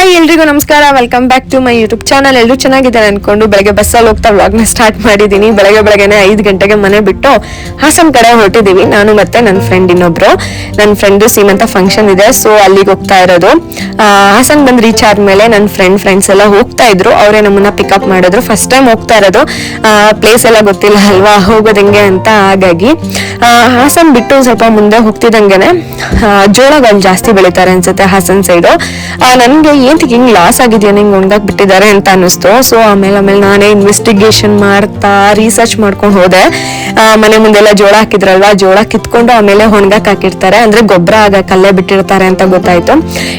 Hi ಎಲ್ರಿಗೂ ನಮಸ್ಕಾರ. Welcome back to my YouTube channel ಎಲ್ಲರೂ ಚೆನ್ನಾಗಿದ್ದಾರೆ ಅನ್ಕೊಂಡು ಬೆಳಗ್ಗೆ ಬಸ್ಸಲ್ಲಿ ಹೋಗ್ತಾ ವ್ಲಾಗ್ನ ಸ್ಟಾರ್ಟ್ ಮಾಡಿದ್ದೀನಿ ಬೆಳಗ್ಗೆ ಬೆಳಗ್ಗೆನೆ ಐದು ಗಂಟೆಗೆ ಮನೆ ಬಿಟ್ಟು ಹಾಸನ್ ಕಡೆ ಹೊರಟಿದ್ದೀವಿ ನಾನು ಮತ್ತೆ ನನ್ನ ಫ್ರೆಂಡ್ ಇನ್ನೊಬ್ರು. ನನ್ನ ಫ್ರೆಂಡ್ ಸೀಮಂತ ಫಂಕ್ಷನ್ ಇದೆ. ಸೊ ಅಲ್ಲಿಗೆ ಹೋಗ್ತಾ ಇರೋದು. ಹಾಸನ್ ಬಂದು ರೀಚ್ ಆದ್ಮೇಲೆ ನನ್ನ ಫ್ರೆಂಡ್ ಫ್ರೆಂಡ್ಸ್ ಎಲ್ಲ ಹೋಗ್ತಾ ಇದ್ರು. ಅವರೇ ನಮ್ಮನ್ನ ಪಿಕಪ್ ಮಾಡಿದ್ರು. ಫಸ್ಟ್ ಟೈಮ್ ಹೋಗ್ತಾ ಇರೋದು. ಪ್ಲೇಸ್ ಎಲ್ಲ ಗೊತ್ತಿಲ್ಲ ಅಲ್ವಾ? ಹೋಗೋದು ಹೆಂಗೆ ಅಂತ ಹಾಗಾಗಿ. ಹಾಸನ್ ಬಿಟ್ಟು ಸ್ವಲ್ಪ ಮುಂದೆ ಹೋಗ್ತಿದ್ದಂಗೆನೆ ಜೋಳಗಳು ಜಾಸ್ತಿ ಬೆಳಿತಾರೆ ಅನ್ಸುತ್ತೆ ಹಾಸನ್ ಸೈಡು ನನಗೆ ಏಂತಿಗೆ ಹಿಂಗ್ ಲಾಸ್ ಆಗಿದೆಯಾ ಹಿಂಗೆ ಒಣಗಾಕ್ ಬಿಟ್ಟಿದ್ದಾರೆ ಅಂತ ಅನ್ನಿಸ್ತು. ಸೊ ಆಮೇಲೆ ಆಮೇಲೆ ನಾನೇ ಇನ್ವೆಸ್ಟಿಗೇಷನ್ ಮಾಡ್ತಾ ರಿಸರ್ಚ್ ಮಾಡ್ಕೊಂಡು ಹೋದೆ. ಮನೆ ಮುಂದೆಲ್ಲ ಜೋಳ ಹಾಕಿದ್ರಲ್ವಾ, ಜೋಳ ಕಿತ್ಕೊಂಡು ಆಮೇಲೆ ಒಣಗಾಕ್ ಹಾಕಿರ್ತಾರೆ. ಅಂದ್ರೆ ಗೊಬ್ಬರ ಆಗಕ್ಕೆ ಅಲ್ಲೇ ಬಿಟ್ಟಿರ್ತಾರೆ ಅಂತ ಗೊತ್ತಾಯ್ತು.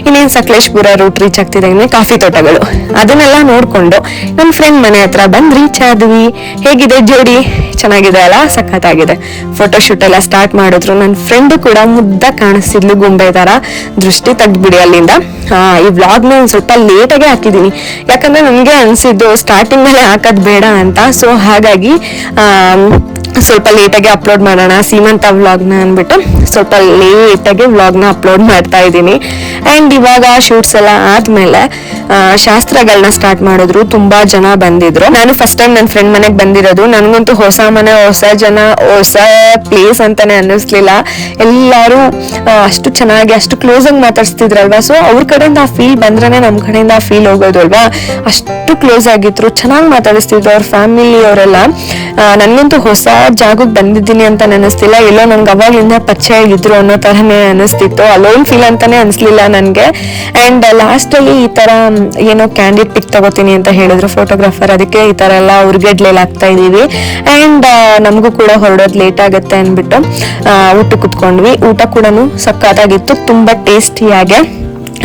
ಇನ್ನೇನ್ ಸಕಲೇಶ್ಪುರ ರೂಟ್ ರೀಚ್ ಆಗ್ತಿದ್ದಂಗೆ ಕಾಫಿ ತೋಟಗಳು. ಅದನ್ನೆಲ್ಲ ನೋಡ್ಕೊಂಡು ನನ್ನ ಫ್ರೆಂಡ್ ಮನೆ ಹತ್ರ ಬಂದು ರೀಚ್ ಆದ್ವಿ. ಹೇಗಿದೆ ಜೋಡಿ? ಚೆನ್ನಾಗಿದೆ ಅಲ್ಲ? ಸಖತ್ತಾಗಿದೆ. ಫೋಟೋ ಶೂಟ್ ಎಲ್ಲ ಸ್ಟಾರ್ಟ್ ಮಾಡಿದ್ರು. ನನ್ನ ಫ್ರೆಂಡ್ ಕೂಡ ಮುದ್ದ ಕಾಣಿಸ್ತಿದ್ಲು ಗೊಂಬೆ ತರ. ದೃಷ್ಟಿ ತೆಗ್ದ್ಬಿಡಿ ಅಲ್ಲಿಂದ. ಈ ವ್ಲಾಗ್ನ ನ ಸ್ವಲ್ಪ ಲೇಟಾಗೆ ಹಾಕಿದ್ದೀನಿ ಯಾಕಂದ್ರೆ ನನಗೆ ಅನ್ಸಿದ್ದು ಸ್ಟಾರ್ಟಿಂಗ್ ಮೇಲೆ ಹಾಕೋದು ಬೇಡ ಅಂತ. ಸೊ ಹಾಗಾಗಿ ಸ್ವಲ್ಪ ಲೇಟಾಗಿ ಅಪ್ಲೋಡ್ ಮಾಡೋಣ, ಸೀಮಂತ ವ್ಲಾಗ್ನ ಅಂದ್ಬಿಟ್ಟು ಸ್ವಲ್ಪ ಲೇಟಾಗಿ ವ್ಲಾಗ್ನ ಅಪ್ಲೋಡ್ ಮಾಡ್ತಾ ಇದ್ದೀನಿ. ಆ್ಯಂಡ್ ಇವಾಗ ಶೂಟ್ಸ್ ಎಲ್ಲ ಆದ್ಮೇಲೆ ಶಾಸ್ತ್ರಗಳನ್ನ ಸ್ಟಾರ್ಟ್ ಮಾಡಿದ್ರು, ತುಂಬಾ ಜನ ಬಂದಿದ್ರು. ನಾನು ಫಸ್ಟ್ ಟೈಮ್ ನನ್ನ ಫ್ರೆಂಡ್ ಮನೆಗೆ ಬಂದಿರೋದು. ನನಗಂತೂ ಹೊಸ ಮನೆ, ಹೊಸ ಜನ, ಹೊಸ ಪ್ಲೇಸ್ ಅಂತಾನೆ ಅನ್ನಿಸ್ಲಿಲ್ಲ. ಎಲ್ಲರೂ ಅಷ್ಟು ಚೆನ್ನಾಗಿ, ಅಷ್ಟು ಕ್ಲೋಸ್ ಆಗಿ ಮಾತಾಡ್ಸ್ತಿದ್ರಲ್ವಾ? ಸೊ ಅವ್ರ ಕಡೆಯಿಂದ ಆ ಫೀಲ್ ಬಂದ್ರೆ ನಮ್ಮ ಕಡೆಯಿಂದ ಆ ಫೀಲ್ ಹೋಗೋದು ಅಲ್ವಾ ಅಷ್ಟು ಕ್ಲೋಸ್ ಆಗಿದ್ರು, ಚೆನ್ನಾಗಿ ಮಾತಾಡಿಸ್ತಿದ್ರು ಅವ್ರ ಫ್ಯಾಮಿಲಿ ಅವರೆಲ್ಲ. ನನಗಂತೂ ಹೊಸ ಜಾಗಕ್ಕೆ ಬಂದಿದ್ದೀನಿ ಅಂತ ಅನಿಸ್ತಿಲ್ಲ ಎಲ್ಲೋ ನಂಗೆ ಅವಾಗ್ಲಿಂದ ಪರಿಚಯ ಆಗಿದ್ರು ಅನ್ನೋ ತರನೇ ಅನಿಸ್ತಿತ್ತು ಅಲೋನ್ ಫೀಲ್ ಅಂತಾನೆ ಅನಿಸ್ಲಿಲ್ಲ ನನಗೆ. ಆ್ಯಂಡ್ ಲಾಸ್ಟಲ್ಲಿ ಈ ತರ ಏನೋ ಕ್ಯಾಂಡಿಡ್ ಪಿಕ್ ತಗೋತೀನಿ ಅಂತ ಹೇಳಿದ್ರು ಫೋಟೋಗ್ರಾಫರ್ ಅದಕ್ಕೆ ಈ ತರ ಎಲ್ಲ ಉರ್ಗಡ್ಲೆಲ್ಲ ಆಗ್ತಾ ಇದ್ದೀವಿ. ಆ್ಯಂಡ್ ನಮಗೂ ಕೂಡ ಹೊರಡೋದು ಲೇಟ್ ಆಗುತ್ತೆ ಅಂದ್ಬಿಟ್ಟು ಊಟಕ್ಕೆ ಊಟ ಕುತ್ಕೊಂಡ್ವಿ. ಊಟ ಕೂಡ ಸಕ್ಕತ್ತಾಗಿತ್ತು ತುಂಬಾ ಟೇಸ್ಟಿಯಾಗೆ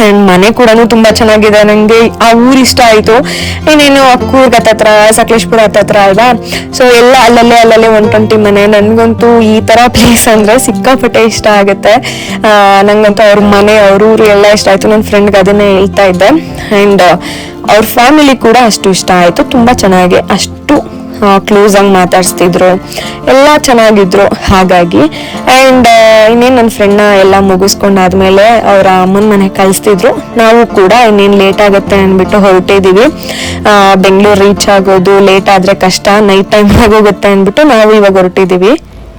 ಅಂಡ್ ಮನೆ ಕೂಡ ತುಂಬಾ ಚೆನ್ನಾಗಿದೆ. ನಂಗೆ ಆ ಊರ್ ಇಷ್ಟ ಆಯ್ತು. ಇನ್ನೇನು ಅಕ್ಕೂರ್ಗ್ ಹತ್ತತ್ರ ಸಕಲೇಶ್ಪುರ ಹತ್ತತ್ರ ಅಲ್ವಾ? ಸೊ ಎಲ್ಲ ಅಲ್ಲಲ್ಲೇ ಅಲ್ಲಲ್ಲೇ ಒನ್ ಟ್ವೆಂಟಿ ಮನೆ. ನನ್ಗಂತೂ ಈ ತರ ಪ್ಲೇಸ್ ಅಂದ್ರೆ ಸಿಕ್ಕಾಪಟ್ಟೆ ಇಷ್ಟ ಆಗುತ್ತೆ. ನನಗಂತೂ ನಂಗಂತೂ ಅವ್ರ ಮನೆ, ಅವ್ರ ಊರು ಎಲ್ಲ ಇಷ್ಟ ಆಯ್ತು. ನನ್ನ ಫ್ರೆಂಡ್ಗೆ ಅದನ್ನೇ ಹೇಳ್ತಾ ಇದ್ದೆ. ಅಂಡ್ ಅವ್ರ ಫ್ಯಾಮಿಲಿ ಕೂಡ ಅಷ್ಟು ಇಷ್ಟ ಆಯ್ತು. ತುಂಬಾ ಚೆನ್ನಾಗಿ, ಅಷ್ಟು ಕ್ಲೋಸ್ ಆಗಿ ಮಾತಾಡ್ಸ್ತಿದ್ರು. ಎಲ್ಲ ಚೆನ್ನಾಗಿದ್ರು. ಹಾಗಾಗಿ ಆ್ಯಂಡ್ ಇನ್ನೇನು ನನ್ನ ಫ್ರೆಂಡ್ನ ಎಲ್ಲ ಮುಗಿಸ್ಕೊಂಡಾದ್ಮೇಲೆ ಅವರ ಅಮ್ಮನ ಮನೆ ಕಳಿಸ್ತಿದ್ರು. ನಾವು ಕೂಡ ಇನ್ನೇನು ಲೇಟ್ ಆಗುತ್ತೆ ಅಂದ್ಬಿಟ್ಟು ಹೊರಟಿದ್ದೀವಿ ಬೆಂಗಳೂರು ರೀಚ್ ಆಗೋದು ಲೇಟ್ ಆದರೆ ಕಷ್ಟ ನೈಟ್ ಟೈಮ್ ಆಗೋಗುತ್ತೆ ಅಂದ್ಬಿಟ್ಟು ನಾವು ಇವಾಗ ಹೊರಟಿದ್ದೀವಿ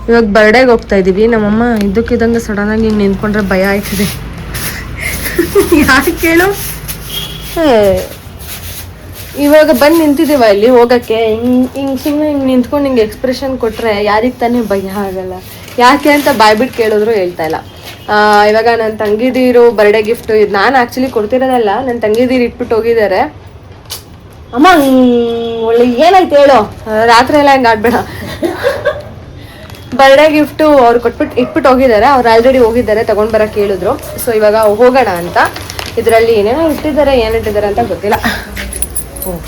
ಇವಾಗ ಬರ್ಡೇಗೆ ಹೋಗ್ತಾ ಇದ್ದೀವಿ ನಮ್ಮಮ್ಮ ಇದ್ದಕ್ಕಿದ್ದಂಗೆ ಸಡನ್ ಆಗಿ ಹಿಂಗೆ ನಿಂತ್ಕೊಂಡ್ರೆ ಭಯ ಆಯ್ತದೆ ಯಾಕೆ ಕೇಳು? ಇವಾಗ ಬಂದು ನಿಂತಿದ್ದೀವ ಇಲ್ಲಿ ಹೋಗಕ್ಕೆ? ಹಿಂಗೆ ಹಿಂಗೆ ಸುಮ್ಮನೆ ಹಿಂಗೆ ನಿಂತ್ಕೊಂಡು ಹಿಂಗೆ ಎಕ್ಸ್ಪ್ರೆಷನ್ ಕೊಟ್ಟರೆ ಯಾರಿಗೆ ತಾನೇ ಭಯ ಆಗಲ್ಲ. ಯಾಕೆ ಅಂತ ಬಾಯ್ಬಿಟ್ಟು ಕೇಳಿದ್ರು ಹೇಳ್ತಾ ಇಲ್ಲ. ಇವಾಗ ನನ್ನ ತಂಗಿದೀರು ಬರ್ಡೇ ಗಿಫ್ಟ್ ಇದು ನಾನು ಆ್ಯಕ್ಚುಲಿ ಕೊಡ್ತಿರೋದಲ್ಲ ನನ್ನ ತಂಗಿದೀರು ಇಟ್ಬಿಟ್ಟು ಹೋಗಿದ್ದಾರೆ. ಅಮ್ಮ ಒಳ್ಳೆ, ಏನಾಯ್ತು ಹೇಳು? ರಾತ್ರಿ ಎಲ್ಲ ಹಿಂಗೆ ಆಡ್ಬೇಡ? ಬರ್ಡೇ ಗಿಫ್ಟು ಅವ್ರು ಕೊಟ್ಬಿಟ್ಟು ಇಟ್ಬಿಟ್ಟು ಹೋಗಿದ್ದಾರೆ, ಅವ್ರು ಆಲ್ರೆಡಿ ಹೋಗಿದ್ದಾರೆ, ತೊಗೊಂಡು ಬರೋಕೆ ಹೇಳಿದ್ರು ಸೊ ಇವಾಗ ಹೋಗೋಣ ಅಂತ. ಇದರಲ್ಲಿ ಏನೇನೋ ಇಟ್ಟಿದ್ದಾರೆ ಏನಿಟ್ಟಿದ್ದಾರೆ ಅಂತ ಗೊತ್ತಿಲ್ಲ.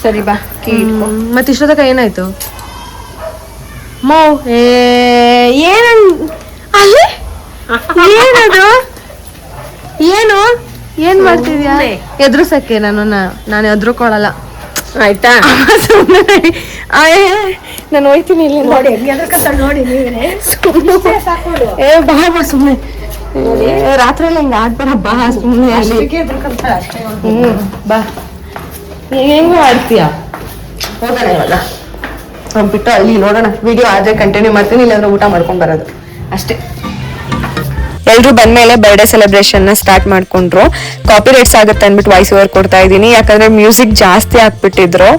ಸರಿ ಬಾ ಕೀ ಮತ್ತೆ ಇಷ್ಟೊತ್ತಕ ಏನಾಯ್ತು? ಮೋ ಏ ಏನನ್ ಅಲ್ಲಿ? ಏನದು? ಏನು? ಏನ್ ಮಾಡ್ತಿದ್ಯಾ? ಎದುರ್ಸಕ್ಕೆ ನಾನು ನಾನು ಎದುರುಕೊಳ್ಳಲ್ಲ. ಆಯ್ತಾ? ನಾನು ಹೋಯ್ತೀನಿ ಇಲ್ಲಿ. ನೋಡಿ ನೋಡಿ ಏ ಬಾ ಬಾ ಸುಮ್ಮನೆ ರಾತ್ರಿ ಎಲ್ಲ ಹಿಂಗೆ ಆಡ್ಬೇಡ ಬಾ ಸುಮ್ಮನೆ ಬಾ. ಹೆಂಗೋ ಆಡ್ತೀಯ? ಹೋಗೋಣ ಇವಾಗ. ಬಿಟ್ಟು ಅಲ್ಲಿ ನೋಡೋಣ. ವಿಡಿಯೋ ಆದ್ರೆ ಕಂಟಿನ್ಯೂ ಮಾಡ್ತೀನಿ ಇಲ್ಲಾಂದ್ರೆ ಊಟ ಮಾಡ್ಕೊಂಡ್ ಬರೋದು. ಅಷ್ಟೇ. ಎಲ್ರು ಬಂದ್ಮೇಲೆ ಬರ್ಡೇ ಸೆಲೆಬ್ರೇಷನ್ನ ಸ್ಟಾರ್ಟ್ ಮಾಡ್ಕೊಂಡ್ರು. ಕಾಪಿ ರೈಟ್ಸ್ ಆಗುತ್ತೆ ಅಂದ್ಬಿಟ್ಟು ವಾಯ್ಸ್ ಓವರ್ ಕೊಡ್ತಾ ಇದೀನಿ ಯಾಕಂದ್ರೆ ಮ್ಯೂಸಿಕ್ ಜಾಸ್ತಿ ಹಾಕ್ಬಿಟ್ಟಿದ್ರು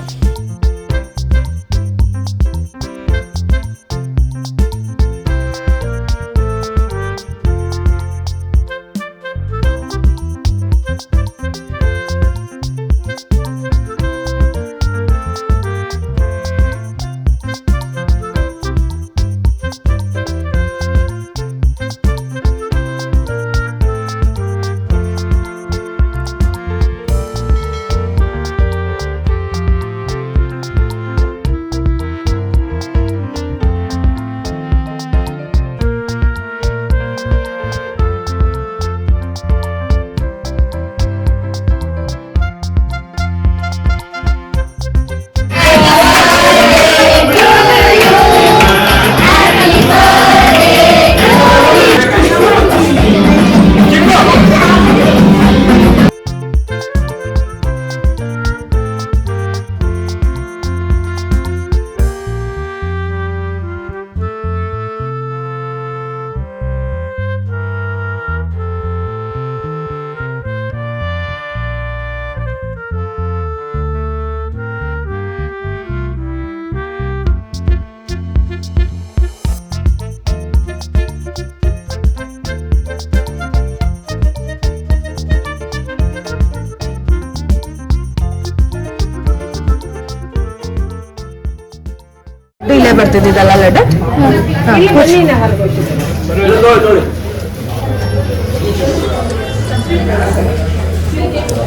ಇಲ್ಲೇ ಬರ್ತಿದ್ದಲ್ಲ ಲಡ್ಡು?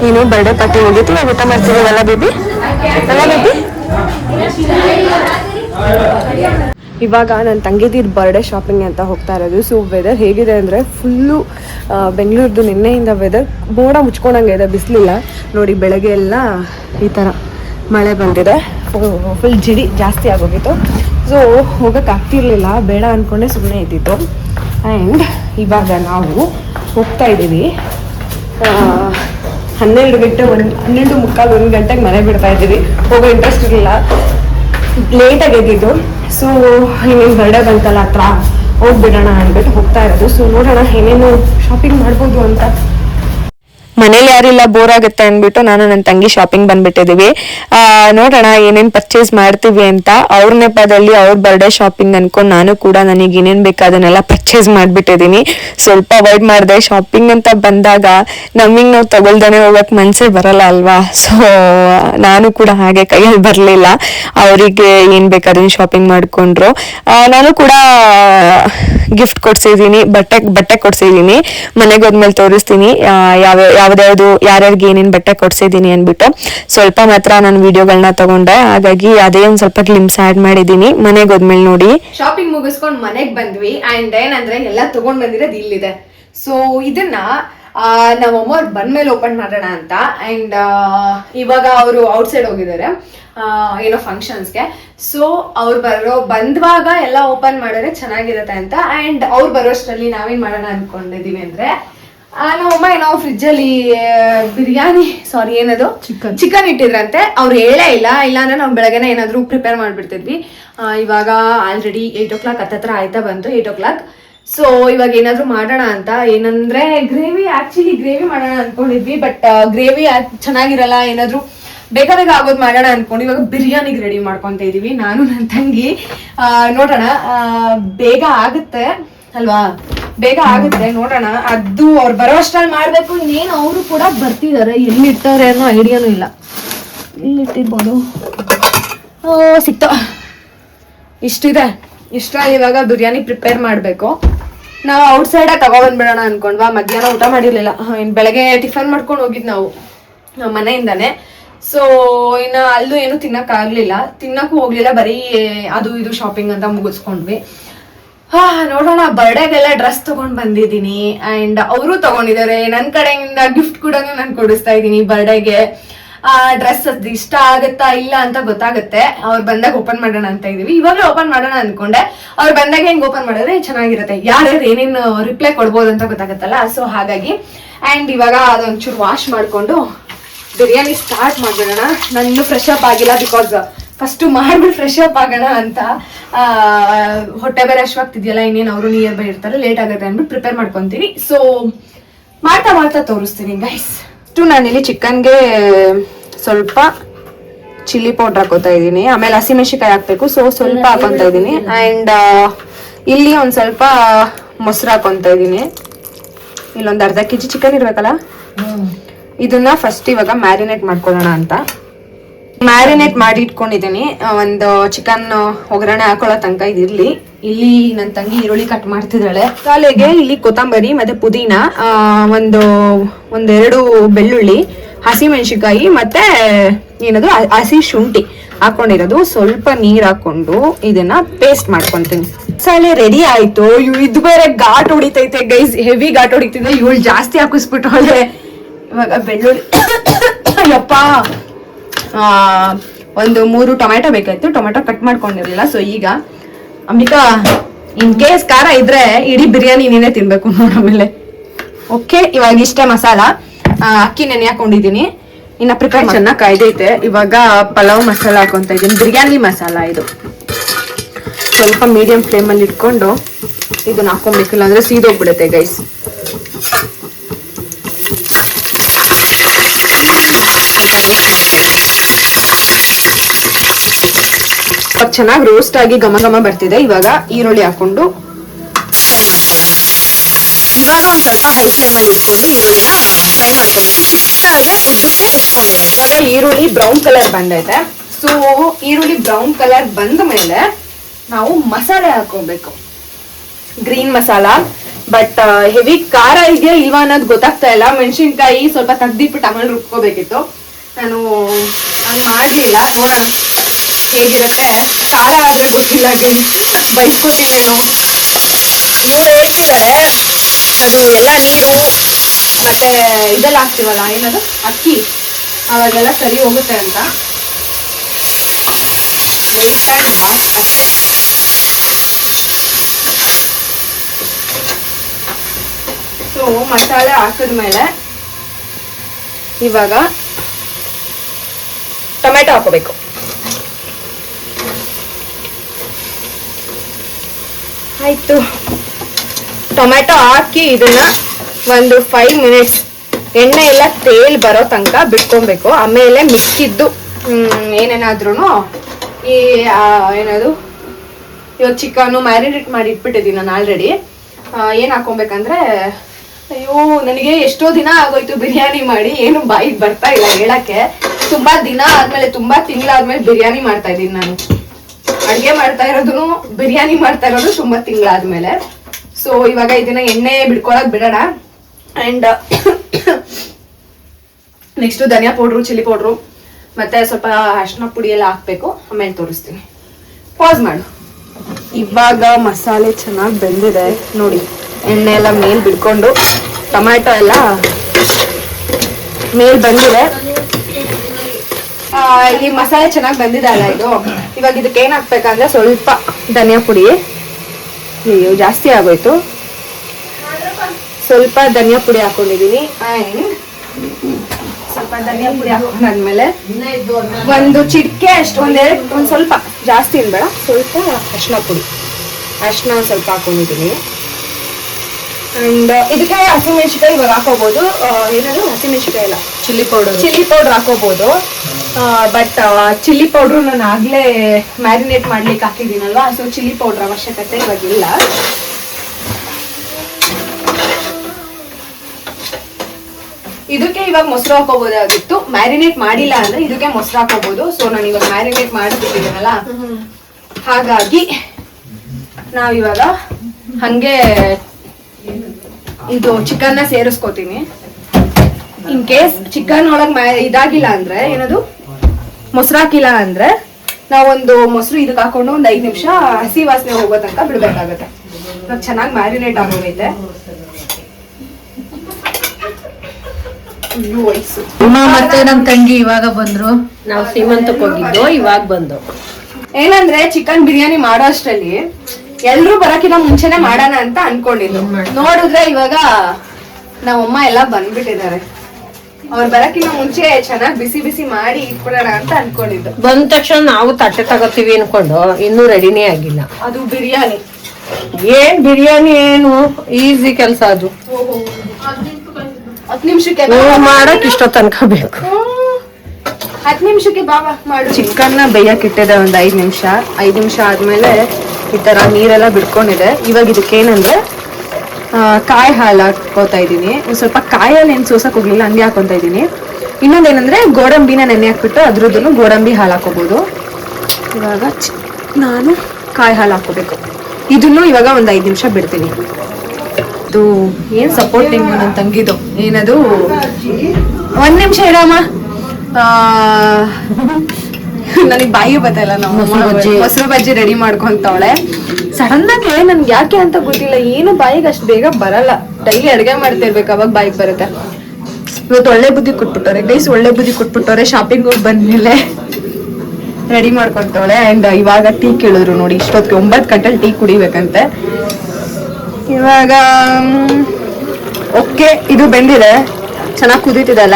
ನೀನು ಬರ್ಡೇ ಪಾರ್ಟಿ ಹೋಗಿತ್ತು ನಾವು ಊಟ ಮಾಡ್ತಿದ್ದೀವಲ್ಲ ಬೇಬಿ ಅಲ್ಲ ಬೇಬಿ ಇವಾಗ ನನ್ನ ತಂಗಿದೀರ್ ಬರ್ಡೇ ಶಾಪಿಂಗ್ ಅಂತ ಹೋಗ್ತಾ ಇರೋದು. ಸೊ ವೆದರ್ ಹೇಗಿದೆ ಅಂದರೆ ಫುಲ್ಲು ಬೆಂಗಳೂರ್ದು ನಿನ್ನೆಯಿಂದ ವೆದರ್ ಮೋಡ ಮುಚ್ಕೊಂಡಂಗೆ ಇದೆ ಬಿಸಿಲಿಲ್ಲ. ನೋಡಿ ಬೆಳಗ್ಗೆ ಎಲ್ಲ ಈ ಥರ ಮಳೆ ಬಂದಿದೆ. ಫುಲ್ ಜಿಡಿ ಜಾಸ್ತಿ ಆಗೋಗಿತ್ತು. ಸೊ ಹೋಗಕ್ಕೆ ಆಗ್ತಿರ್ಲಿಲ್ಲ. ಬೇಡ ಅಂದ್ಕೊಂಡೆ ಸುಮ್ಮನೆ ಇದ್ದಿತ್ತು ಆ್ಯಂಡ್ ಇವಾಗ ನಾವು ಹೋಗ್ತಾ ಇದ್ದೀವಿ. ಹನ್ನೆರಡು ಗಂಟೆ ಒಂದು, ಹನ್ನೆರಡು ಮುಕ್ಕಾಲು ಒಂದು ಗಂಟೆಗೆ ಮನೆ ಬಿಡ್ತಾ ಇದ್ದೀವಿ. ಹೋಗೋ ಇಂಟ್ರೆಸ್ಟ್ ಇರಲಿಲ್ಲ. ಲೇಟಾಗಿ ಎದ್ದಿದ್ದು. ಸೊ ಇನ್ನೇನು ಬರ್ಡೇ ಬಂತಲ್ಲ, ಹತ್ರ ಹೋಗ್ಬಿಡೋಣ ಅಂದ್ಬಿಟ್ಟು ಹೋಗ್ತಾ ಇರೋದು. ಸೊ ನೋಡೋಣ ಏನೇನು ಶಾಪಿಂಗ್ ಮಾಡ್ಬೋದು ಅಂತ. ಮನೇಲಿ ಯಾರಿಲ್ಲ ಬೋರ್ ಆಗುತ್ತೆ ಅಂದ್ಬಿಟ್ಟು ನಾನು ನನ್ನ ತಂಗಿ ಶಾಪಿಂಗ್ ಬಂದ್ಬಿಟ್ಟಿದೀವಿ. ನೋಡೋಣ ಏನೇನ್ ಪರ್ಚೇಸ್ ಮಾಡ್ತೀವಿ ಅಂತ. ಅವ್ರ ನೆಪದಲ್ಲಿ ಅವ್ರ ಬರ್ಡೇ ಶಾಪಿಂಗ್ ಅನ್ಕೊಂಡು ನಾನು ಕೂಡ ನನಗೆ ಏನೇನ್ ಬೇಕು ಅದನ್ನೆಲ್ಲ ಪರ್ಚೇಸ್ ಮಾಡ್ಬಿಟ್ಟಿದೀನಿ. ಸ್ವಲ್ಪ ಅವಾಯ್ಡ್ ಮಾಡಿದೆ. ಶಾಪಿಂಗ್ ಅಂತ ಬಂದಾಗ ನಮಗೆ ನಾವು ತಗೊಳ್ದಾನೆ ಹೋಗಕ್ ಮನ್ಸೇ ಬರಲ್ಲ ಅಲ್ವಾ? ಸೊ ನಾನು ಕೂಡ ಹಾಗೆ ಕೈಯಲ್ಲಿ ಬರಲಿಲ್ಲ. ಅವರಿಗೆ ಏನ್ ಬೇಕು ಅದನ್ನ ಶಾಪಿಂಗ್ ಮಾಡ್ಕೊಂಡ್ರು. ನಾನು ಕೂಡ ಗಿಫ್ಟ್ ಕೊಡ್ಸಿದೀನಿ. ಬಟ್ಟೆ ಬಟ್ಟೆ ಕೊಡ್ಸಿದೀನಿ. ಮನೆಗೆ ಹೋದ್ಮೇಲೆ ತೋರಿಸ್ತೀನಿ. ಯಾವ ಯಾವ್ದ್ಯಾವ್ದು ಯಾರ್ಯಾರಿಗೆ ಏನೇನ್ ಬಟ್ಟೆ ಕೊಡ್ಸಿದೀನಿ ಅನ್ಬಿಟ್ಟು ಸ್ವಲ್ಪ ಮಾತ್ರ ನಾನು ವಿಡಿಯೋಗಳನ್ನ ತಗೊಂಡೆ. ಹಾಗಾಗಿ ಅದೇ ಒಂದ್ ಸ್ವಲ್ಪ ಗ್ಲಿಮ್ಸ್ ಆಡ್ ಮಾಡಿದೀನಿ ಮನೆಗೆ ಹೋದ್ಮೇಲೆ ನೋಡಿ. ಶಾಪಿಂಗ್ ಮುಗಿಸ್ಕೊಂಡು ಮನೆಗ್ ಬಂದ್ವಿ. ಅಂಡ್ ಏನಂದ್ರೆ ಎಲ್ಲ ತಗೊಂಡ್ ಬಂದಿರೋದು ಇಲ್ಲಿದೆ. ಸೊ ಇದನ್ನ ನಮ್ಮ ಅಮ್ಮ ಅವ್ರು ಬಂದ್ಮೇಲೆ ಓಪನ್ ಮಾಡೋಣ ಅಂತ. ಅಂಡ್ ಇವಾಗ ಅವರು ಔಟ್ಸೈಡ್ ಹೋಗಿದ್ದಾರೆ. ಆ, ಏನೋ ಫಂಕ್ಷನ್ಸ್ಗೆ ಸೊ ಅವ್ರು ಬರೋ ಬಂದ್ವಾಗ ಎಲ್ಲ ಓಪನ್ ಮಾಡಿದ್ರೆ ಚೆನ್ನಾಗಿರುತ್ತೆ ಅಂತ. ಅಂಡ್ ಅವ್ರು ಬರೋಷ್ಟರಲ್ಲಿ ನಾವೇನ್ ಮಾಡೋಣ ಅನ್ಕೊಂಡಿದೀವಿ ಅಂದ್ರೆ ನಮ್ಮಮ್ಮ ಏನೋ ಫ್ರಿಜ್ ಅಲ್ಲಿ ಬಿರಿಯಾನಿ ಸಾರಿ ಏನದು? ಚಿಕನ್ ಚಿಕನ್ ಇಟ್ಟಿದ್ರಂತೆ. ಅವ್ರು ಹೇಳೇ ಇಲ್ಲ. ಇಲ್ಲ ಅಂದ್ರೆ ನಾವು ಬೆಳಗ್ಗೆನೆ ಏನಾದರೂ ಪ್ರಿಪೇರ್ ಮಾಡಿಬಿಡ್ತಿದ್ವಿ. ಇವಾಗ ಆಲ್ರೆಡಿ ಏಯ್ಟ್ ಓ ಕ್ಲಾಕ್ ಹತ್ತತ್ರ ಆಯ್ತಾ ಬಂತು ಏಯ್ಟ್ ಓ ಕ್ಲಾಕ್ ಸೊ ಇವಾಗ ಏನಾದರೂ ಮಾಡೋಣ ಅಂತ. ಏನಂದ್ರೆ ಗ್ರೇವಿ ಆಕ್ಚುಲಿ ಗ್ರೇವಿ ಮಾಡೋಣ ಅಂದ್ಕೊಂಡಿದ್ವಿ ಬಟ್ ಗ್ರೇವಿ ಚೆನ್ನಾಗಿರಲ್ಲ ಏನಾದ್ರು ಬೇಗ ಬೇಗ ಆಗೋದು ಮಾಡೋಣ ಅಂದ್ಕೊಂಡು ಇವಾಗ ಬಿರಿಯಾನಿಗೆ ರೆಡಿ ಮಾಡ್ಕೊತಾ ಇದೀವಿ. ನಾನು ನನ್ನ ತಂಗಿ. ನೋಡೋಣ. ಬೇಗ ಆಗುತ್ತೆ. ಅಲ್ವಾ? ಬೇಗ ಆಗುತ್ತೆ ನೋಡೋಣ. ಅದು ಅವ್ರು ಬರೋ ಅಷ್ಟ್ರಲ್ಲಿ ಮಾಡ್ಬೇಕು ಇನ್ನೇನು ಅವರು ಕೂಡ ಬರ್ತಿದ್ದಾರೆ ಎಲ್ಲಿರ್ತಾರೆ ಅನ್ನೋ ಐಡಿಯಾನು ಇಲ್ಲ. ಇಲ್ಲಿಟ್ಟಿರ್ಬೋದು ಓ ಸಿಕ್ತ. ಇಷ್ಟಿದೆ. ಇಷ್ಟರಲ್ಲಿ ಇವಾಗ ಬಿರಿಯಾನಿ ಪ್ರಿಪೇರ್ ಮಾಡಬೇಕು. ನಾವು ಔಟ್ ಸೈಡ್ ತಗೊಬಂದ್ಬಿಡೋಣ ಅನ್ಕೊಂಡ್ವಾ. ಮಧ್ಯಾಹ್ನ ಊಟ ಮಾಡಿರ್ಲಿಲ್ಲ. ಇನ್ನು ಇನ್ ಬೆಳಗ್ಗೆ ಟಿಫನ್ ಮಾಡ್ಕೊಂಡು ಹೋಗಿದ್ ನಾವು ನಮ್ಮ ಮನೆಯಿಂದಾನೆ. ಸೊ ಇನ್ನ ಅಲ್ಲೂ ಏನು ತಿನ್ನಕ್ ಆಗ್ಲಿಲ್ಲ ತಿನ್ನಕ್ಕೂ ಹೋಗ್ಲಿಲ್ಲ. ಬರೀ ಅದು ಇದು ಶಾಪಿಂಗ್ ಅಂತ ಮುಗಿಸ್ಕೊಂಡ್ವಿ. ಹಾ, ನೋಡೋಣ, ಬರ್ಡೇಗೆಲ್ಲ ಡ್ರೆಸ್ ತಗೊಂಡ್ ಬಂದಿದ್ದೀನಿ ಅಂಡ್ ಅವರು ತಗೊಂಡಿದ್ದಾರೆ. ನನ್ನ ಕಡೆಯಿಂದ ಗಿಫ್ಟ್ ಕೂಡ ನಾನು ಕೊಡಿಸ್ತಾ ಇದ್ದೀನಿ ಬರ್ಡೇಗೆ. ಆ ಡ್ರೆಸ್ ಅದು ಇಷ್ಟ ಆಗುತ್ತಾ ಇಲ್ಲ ಅಂತ ಗೊತ್ತಾಗುತ್ತೆ. ಅವ್ರು ಬಂದಾಗ ಓಪನ್ ಮಾಡೋಣ ಅಂತ ಇದೀವಿ ಇವಾಗ ಓಪನ್ ಮಾಡೋಣ ಅನ್ಕೊಂಡೆ. ಅವ್ರು ಬಂದಾಗ ಹೆಂಗ್ ಓಪನ್ ಮಾಡಿದ್ರೆ ಚೆನ್ನಾಗಿರುತ್ತೆ. ಯಾರ್ಯಾರು ಏನೇನು ರಿಪ್ಲೈ ಕೊಡ್ಬೋದು ಅಂತ ಗೊತ್ತಾಗುತ್ತಲ್ಲ? ಸೊ ಹಾಗಾಗಿ ಅಂಡ್ ಇವಾಗ ಅದೊಂಚೂರು ವಾಶ್ ಮಾಡ್ಕೊಂಡು ಬಿರಿಯಾನಿ ಸ್ಟಾರ್ಟ್ ಮಾಡ್ಬಿಡೋಣ. ನಾನು ಫ್ರೆಶ್ ಅಪ್ ಆಗಿಲ್ಲ ಬಿಕಾಸ್ ಫಸ್ಟ್ ಮಾಡ್ಬಿಟ್ಟು ಫ್ರೆಶ್ ಅಪ್ ಆಗೋಣ ಅಂತ ಹೊಟ್ಟೆ ಬೇರೆ ಅಶ್ವಾಗ್ತಿದ್ಯಲ್ಲ ಇನ್ನೇನು ಅವರು ನಿಯರ್ ಬೈ ಇರ್ತಾರೆ ಲೇಟ್ ಆಗುತ್ತೆ ಅಂದ್ಬಿಟ್ಟು ಪ್ರಿಪೇರ್ ಮಾಡ್ಕೊತೀನಿ ಸೊ ಮಾಡ್ತಾ ಮಾಡ್ತಾ ತೋರಿಸ್ತೀನಿ ಗೈಸ್ ಇಷ್ಟು ನಾನಿಲ್ಲಿ ಚಿಕನ್ಗೆ ಸ್ವಲ್ಪ ಚಿಲ್ಲಿ ಪೌಡರ್ ಹಾಕೋತಾ ಇದ್ದೀನಿ. ಆಮೇಲೆ ಹಸಿಮೆಣಸಿಕಾಯಿ ಹಾಕ್ಬೇಕು. ಸೊ ಸ್ವಲ್ಪ ಹಾಕೊಂತ ಇದ್ದೀನಿ. ಆ್ಯಂಡ್ ಇಲ್ಲಿ ಒಂದು ಸ್ವಲ್ಪ ಮೊಸರು ಹಾಕೊತ ಇದ್ದೀನಿ. ಇಲ್ಲೊಂದು ಅರ್ಧ ಕೆ ಜಿ ಚಿಕನ್ ಇರಬೇಕಲ್ಲ? ಇದನ್ನ ಫಸ್ಟ್ ಇವಾಗ ಮ್ಯಾರಿನೇಟ್ ಮಾಡ್ಕೊಳ್ಳೋಣ ಅಂತ. ಮ್ಯಾರಿನೇಟ್ ಮಾಡಿ ಇಟ್ಕೊಂಡಿದ್ದೀನಿ. ಒಂದು ಚಿಕನ್ ಒಗ್ಗರಣೆ ಹಾಕೊಳ್ಳೋ ತನಕ ಇದಿರ್ಲಿ. ಇಲ್ಲಿ ನನ್ನ ತಂಗಿ ಈರುಳ್ಳಿ ಕಟ್ ಮಾಡ್ತಿದ್ದಾಳೆ. ಕಾಲೆಗೆ ಇಲ್ಲಿ ಕೊತ್ತಂಬರಿ ಮತ್ತೆ ಪುದೀನ ಒಂದು ಒಂದೆರಡು ಬೆಳ್ಳುಳ್ಳಿ ಹಸಿ ಮೆಣಸಿಕಾಯಿ ಮತ್ತೆ ಏನದು ಹಸಿ ಶುಂಠಿ ಹಾಕೊಂಡಿರೋದು. ಸ್ವಲ್ಪ ನೀರು ಹಾಕೊಂಡು ಇದನ್ನ ಪೇಸ್ಟ್ ಮಾಡ್ಕೊಂತೀನಿ. ಮಸಾಲೆ ರೆಡಿ ಆಯ್ತು. ಇದು ಬೇರೆ ಘಾಟ್ ಹೊಡಿತೈತೆ ಗೈಸ್ ಹೆವಿ ಘಾಟ್ ಹೊಡಿತಿದೆ. ಇವಳು ಜಾಸ್ತಿ ಹಾಕಿಸ್ಬಿಟ್ಟು ಇವಾಗ ಬೆಳ್ಳುಳ್ಳಿ ಯಪ್ಪ ಆ, ಒಂದು ಮೂರು ಟೊಮೆಟೊ ಬೇಕಾಯ್ತು. ಟೊಮೆಟೊ ಕಟ್ ಮಾಡ್ಕೊಂಡಿರ್ಲಿಲ್ಲ. ಸೊ ಈಗ ಅಂಬಿಕಾ, ಇನ್ ಕೇಸ್ ಖಾರ ಇದ್ರೆ ಇಡೀ ಬಿರಿಯಾನಿ ನೀನೇ ತಿನ್ಬೇಕು ನೋಡ ಆಮೇಲೆ. ಓಕೆ ಇವಾಗ ಇಷ್ಟೇ ಮಸಾಲ. ಅಕ್ಕಿ ನೆನೆ ಹಾಕೊಂಡಿದ್ದೀನಿ. ಇನ್ನ ಪ್ರಿಪೇರ್ ಚೆನ್ನಾಗಿ ಕಾಯ್ದೈತೆ. ಇವಾಗ ಪಲಾವ್ ಮಸಾಲ ಹಾಕೊಂತ ಇದ್ದೀನಿ. ಬಿರಿಯಾನಿ ಮಸಾಲ ಇದು. ಸ್ವಲ್ಪ ಮೀಡಿಯಂ ಫ್ಲೇಮಲ್ಲಿ ಇಟ್ಕೊಂಡು ಇದನ್ನ ಹಾಕೊಬೇಕಿಲ್ಲ, ಅಂದ್ರೆ ಸೀದೋಗ್ಬಿಡುತ್ತೆ ಗೈಸ್ ಚೆನ್ನಾಗಿ ರೋಸ್ಟ್ ಆಗಿ ಘಮ ಘಮ ಬರ್ತಿದೆ. ಇವಾಗ ಈರುಳ್ಳಿ ಹಾಕೊಂಡು ಇವಾಗ ಒಂದು ಸ್ವಲ್ಪ ಹೈ ಫ್ಲೇಮಲ್ಲಿ ಇಟ್ಕೊಂಡು ಈರುಳ್ಳಿನ ಫ್ರೈ ಮಾಡ್ಕೊಬೇಕು ಚಿಕ್ಕದಾಗೆ ಉದ್ದಕ್ಕೆ ಇಟ್ಕೊಂಡಿದೆ ಇವಾಗ ಈರುಳ್ಳಿ ಬ್ರೌನ್ ಕಲರ್ ಬಂದೈತೆ. ಸೊ ಈರುಳ್ಳಿ ಬ್ರೌನ್ ಕಲರ್ ಬಂದ ಮೇಲೆ ನಾವು ಮಸಾಲೆ ಹಾಕೋಬೇಕು ಗ್ರೀನ್ ಮಸಾಲ. ಬಟ್ ಹೆವಿ ಖಾರ ಇದೆಯಾ ಇಲ್ವಾ ಅನ್ನೋದು ಗೊತ್ತಾಗ್ತಾ ಇಲ್ಲ. ಮೆಣಸಿನ್ಕಾಯಿ ಸ್ವಲ್ಪ ತೆಗ್ದಿಟ್ಬಿಟ್ಟು ಆಮೇಲೆ ರುಬ್ಕೋಬೇಕಿತ್ತು. ನಾನು ಹಂಗೆ ಮಾಡಲಿಲ್ಲ. ನೋಡೋಣ. ಹೇಗಿರುತ್ತೆ ಖಾರ ಆದ್ರೆ ಗೊತ್ತಿಲ್ಲ ಗೆಣ್ ಬೈಸ್ಕೊತೀನೇನೋ ಇವ್ರು ಹೇಳ್ತಿದ್ದಾರೆ, ಅದು ಎಲ್ಲ ನೀರು, ಮತ್ತೆ ಇದೆಲ್ಲ ಹಾಕ್ತಿವಲ್ಲ, ಏನದು? ಅಕ್ಕಿ. ಅವಾಗೆಲ್ಲ ಸರಿ ಹೋಗುತ್ತೆ ಅಂತ. and watch ಅಷ್ಟೇ ಸೊ ಮಸಾಲೆ ಹಾಕಿದ್ಮೇಲೆ ಇವಾಗ ಟೊಮೆಟೊ ಹಾಕೋಬೇಕು ಆಯ್ತು. ಟೊಮೆಟೊ ಹಾಕಿ ಇದನ್ನ ಒಂದು ಫೈವ್ ಮಿನಿಟ್ಸ್ ಎಣ್ಣೆ ಎಲ್ಲ ತೇಲ್ ಬರೋ ತನಕ ಬಿಟ್ಕೊಬೇಕು. ಆಮೇಲೆ ಮಿಕ್ಕಿದ್ದು ಏನೇನಾದ್ರೂ ಈ ಏನದು, ಇವಾಗ ಚಿಕನ್ ಮ್ಯಾರಿನೇಟ್ ಮಾಡಿ ಇಟ್ಬಿಟ್ಟಿದ್ದೀನಿ ನಾನು ಆಲ್ರೆಡಿ ಏನು ಹಾಕೊಬೇಕಂದ್ರೆ ಅಯ್ಯೋ, ನನಗೆ ಎಷ್ಟೋ ದಿನ ಆಗೋಯ್ತು ಬಿರಿಯಾನಿ ಮಾಡಿ. ಏನು ಬಾಯಿಗೆ ಬರ್ತಾ ಇಲ್ಲ ಹೇಳಕ್ಕೆ. ತುಂಬಾ ದಿನ ಆದ್ಮೇಲೆ, ತುಂಬಾ ತಿಂಗಳಾದ್ಮೇಲೆ ಬಿರಿಯಾನಿ ಮಾಡ್ತಾ ಇದ್ದೀನಿ ನಾನು. ಅಡ್ಗೆ ಮಾಡ್ತಾ ಇರೋದು ಬಿರಿಯಾನಿ ಮಾಡ್ತಾ ಇರೋದು ತುಂಬಾ ತಿಂಗಳಾದ್ಮೇಲೆ. ಸೊ ಇವಾಗ ಇದನ್ನ ಎಣ್ಣೆ ಬಿಡ್ಕೊಳಕ್ ಬಿಡೋಣ. ಅಂಡ್ ನೆಕ್ಸ್ಟ್ ಧನಿಯಾ ಪೌಡ್ರು, ಚಿಲ್ಲಿ ಪೌಡ್ರು, ಮತ್ತೆ ಸ್ವಲ್ಪ ಅರ್ಶಿನ ಪುಡಿ ಎಲ್ಲ ಹಾಕ್ಬೇಕು. ಆಮೇಲೆ ತೋರಿಸ್ತೀನಿ. ಪಾಸ್ ಮಾಡು. ಇವಾಗ ಮಸಾಲೆ ಚೆನ್ನಾಗಿ ಬೆಂದಿದೆ. ನೋಡಿ, ಎಣ್ಣೆ ಎಲ್ಲ ಮೇಲ್ ಬಿಡ್ಕೊಂಡು, ಟೊಮ್ಯಾಟೊ ಎಲ್ಲ ಮೇಲ್ ಬಂದಿದೆ. ಇಲ್ಲಿ ಮಸಾಲೆ ಚೆನ್ನಾಗಿ ಬಂದಿದೆ ಅಲ್ಲ ಇದು? ಇವಾಗ ಇದಕ್ಕೆ ಏನ್ ಹಾಕ್ಬೇಕಂದ್ರೆ ಸ್ವಲ್ಪ ಧನಿಯಾ ಪುಡಿ. ಅಯ್ಯೋ, ಜಾಸ್ತಿ ಆಗೋಯ್ತು. ಸ್ವಲ್ಪ ಧನಿಯಾ ಪುಡಿ ಹಾಕೊಂಡಿದೀನಿ. ಅಂಡ್ ಸ್ವಲ್ಪ ಧನಿಯಾ ಪುಡಿ ಹಾಕೊಂಡಾದ್ಮೇಲೆ ಒಂದು ಚಿಟಿಕೆ ಅಷ್ಟು ಒಂದೆರಡು ಒಂದು ಸ್ವಲ್ಪ ಜಾಸ್ತಿ ಇನ್ಬೇಡ ಸ್ವಲ್ಪ ಅರ್ಶಿನ ಪುಡಿ. ಅರ್ಶಿನ ಒಂದ್ ಸ್ವಲ್ಪ ಹಾಕೊಂಡಿದೀನಿ. ಅಂಡ್ ಇದಕ್ಕೆ ಹಸಿಮೆಣಸಿಕಾಯಿ ಇವಾಗ ಹಾಕೋಬಹುದು ಏನಾದ್ರು ಹಸಿಮೆಣಸಿಕಾಯಿ ಇಲ್ಲ ಚಿಲ್ಲಿ ಪೌಡರ್ ಚಿಲ್ಲಿ ಪೌಡರ್ ಹಾಕೋಬಹುದು ಬಟ್ ಚಿಲ್ಲಿ ಪೌಡ್ರು ನಾನು ಆಗ್ಲೇ ಮ್ಯಾರಿನೇಟ್ ಮಾಡ್ಲಿಕ್ಕೆ ಹಾಕಿದ್ದೀನಲ್ವಾ? ಸೊ ಚಿಲ್ಲಿ ಪೌಡರ್ ಅವಶ್ಯಕತೆ ಇವಾಗಿಲ್ಲ ಇದಕ್ಕೆ ಇವಾಗ ಮೊಸರು ಹಾಕೋಬಹುದಾಗಿತ್ತು ಮ್ಯಾರಿನೇಟ್ ಮಾಡಿಲ್ಲ ಅಂದ್ರೆ ಇದಕ್ಕೆ ಮೊಸರು ಹಾಕೋಬಹುದು ಸೊ ನಾನು ಇವಾಗ ಮ್ಯಾರಿನೇಟ್ ಮಾಡಿಬಿಟ್ಟಿದ್ದೀನಲ್ಲ? ಹಾಗಾಗಿ ನಾವಿವಾಗ ಹಂಗೆ ಇದು ಚಿಕನ್ನ ಸೇರಿಸ್ಕೋತೀನಿ. ಇನ್ ಕೇಸ್ ಚಿಕನ್ ಒಳಗೆ ಮ್ಯಾ- ಇದಾಗಿಲ್ಲ ಅಂದ್ರೆ ಏನದು? ಮೊಸರು ಹಾಕಿಲ್ಲ ಅಂದ್ರೆ ನಾವೊಂದು ಮೊಸರು ಇದಕ್ಕೆ ಹಾಕೊಂಡು ಒಂದ್ ಐದು ನಿಮಿಷ ಹಸಿ ವಾಸನೆ ಹೋಗೋ ತನಕ ಬಿಡ್ಬೇಕಾಗತ್ತೆ. ಚೆನ್ನಾಗಿ ಮ್ಯಾರಿನೇಟ್ ಆಗೋಗೈತೆ. ಮತ್ತೆ ನಮ್ ತಂಗಿ ಇವಾಗ ಬಂದ್ರು? ನಾವು ಶ್ರೀಮಂತಕ್ಕೆ ಹೋಗಿದ್ದು ಇವಾಗ ಬಂದು. ಏನಂದ್ರೆ ಚಿಕನ್ ಬಿರಿಯಾನಿ ಮಾಡೋ ಅಷ್ಟ್ರಲ್ಲಿ ಎಲ್ರು ಬರಕಿನ ಮುಂಚೆನೆ ಮಾಡೋಣ ಅಂತ ಅನ್ಕೊಂಡಿದ್ದು ನೋಡಿದ್ರೆ ಇವಾಗ ನಮ್ಮಮ್ಮ ಎಲ್ಲ ಬಂದ್ಬಿಟ್ಟಿದ್ದಾರೆ. ಅವ್ರು ಬರಕಿನ ಮುಂಚೆ ಚೆನ್ನಾಗಿ ಬಿಸಿ ಬಿಸಿ ಮಾಡಿ ಇಟ್ಬಿಡೋಣ ಅಂತ ಅನ್ಕೊಂಡಿದ್ದು. ಬಂದ ತಕ್ಷಣ ನಾವು ತಟ್ಟೆ ತಗೋತೀವಿ ಅನ್ಕೊಂಡು ಇನ್ನೂ ರೆಡಿನೇ ಆಗಿಲ್ಲ. ಅದು ಬಿರಿಯಾನಿ. ಏನ್ ಬಿರಿಯಾನಿ ಏನು? ಈಸಿ ಕೆಲಸ ಅದು. ಹತ್ತು ನಿಮಿಷಕ್ಕೆ ನೀವು ಮಾಡಕ್ ಇಷ್ಟ ತನಕ ಬೇಕು. ಹತ್ತು ನಿಮಿಷಕ್ಕೆ ಬಾಬಾ ಮಾಡು. ಚಿಕನ್ನ ಬೇಯಕ್ ಇಟ್ಟಿದೆ ಒಂದು ಐದು ನಿಮಿಷ. ಐದು ನಿಮಿಷ ಆದ್ಮೇಲೆ ಈ ತರ ನೀರೆಲ್ಲ ಬಿಡ್ಕೊಂಡಿದೆ. ಇವಾಗ ಇದಕ್ಕೆ ಏನಂದ್ರೆ ಕಾಯಿ ಹಾಲು ಹಾಕೋತಾ ಒಂದ್ ಸ್ವಲ್ಪ ಕಾಯಲ್ಲಿ ಏನ್ ಸೋಸಕ್ ಹೋಗ್ಲಿಲ್ಲ, ಹಂಗೆ ಹಾಕೊಂತ ಇದೀನಿ ಇನ್ನೊಂದೇನಂದ್ರೆ, ಗೋಡಂಬಿನ ನೆನೆ ಹಾಕ್ಬಿಟ್ಟು ಅದ್ರದ್ದು ಗೋಡಂಬಿ ಹಾಲು ಹಾಕೋಬಹುದು ಇವಾಗ ನಾನು ಕಾಯಿ ಹಾಲು ಹಾಕೋಬೇಕು ಇದನ್ನು ಇವಾಗ ಒಂದು ಐದು ನಿಮಿಷ ಬಿಡ್ತೀನಿ. ಅದು ಏನ್ ಸಪೋರ್ಟಿಂಗ್ ನನ್ನ ತಂಗಿದು? ಏನದು? ಒಂದ್ ನಿಮಿಷ ಇರಮ್ಮ ನನಗೆ ಬಾಯಿ ಬತ್ತಲ್ಲ ನಾವು ಮೊಸರು ಬಜ್ಜಿ. ರೆಡಿ ಮಾಡ್ಕೊಂತವಳೆ. ಸಡನ್ ಆಗಿ ನನ್ಗೆ ಯಾಕೆ ಅಂತ ಗೊತ್ತಿಲ್ಲ. ಏನು ಬಾಯಿಗೆ ಅಷ್ಟು ಬೇಗ ಬರಲ್ಲ. ಡೈಲಿ ಅಡುಗೆ ಮಾಡ್ತಿರ್ಬೇಕು ಅವಾಗ ಬಾಯಿಗೆ ಬರುತ್ತೆ. ಇವತ್ತು ಒಳ್ಳೆ ಬುದ್ಧಿ ಕೊಟ್ಬಿಟ್ಟವ್ರೆ. ಗೈಸ್ ಒಳ್ಳೆ ಬುದ್ಧಿ ಕೊಟ್ಬಿಟ್ಟವ್ರೆ. ಶಾಪಿಂಗ್ ಹೋಗಿ ಬಂದ್ಮೇಲೆ ರೆಡಿ ಮಾಡ್ಕೊಂತವಳೆ. ಅಂಡ್ ಇವಾಗ ಟೀ ಕೇಳಿದ್ರು ನೋಡಿ. ಇಷ್ಟೊತ್ತಿಗೆ ಒಂಬತ್ತು ಗಂಟೆಲಿ ಟೀ ಕುಡಿಬೇಕಂತೆ. ಇವಾಗ ಓಕೆ ಇದು ಬೆಂದಿದೆ. ಚೆನ್ನಾಗಿ ಕುದೀತಿದಲ್ಲ?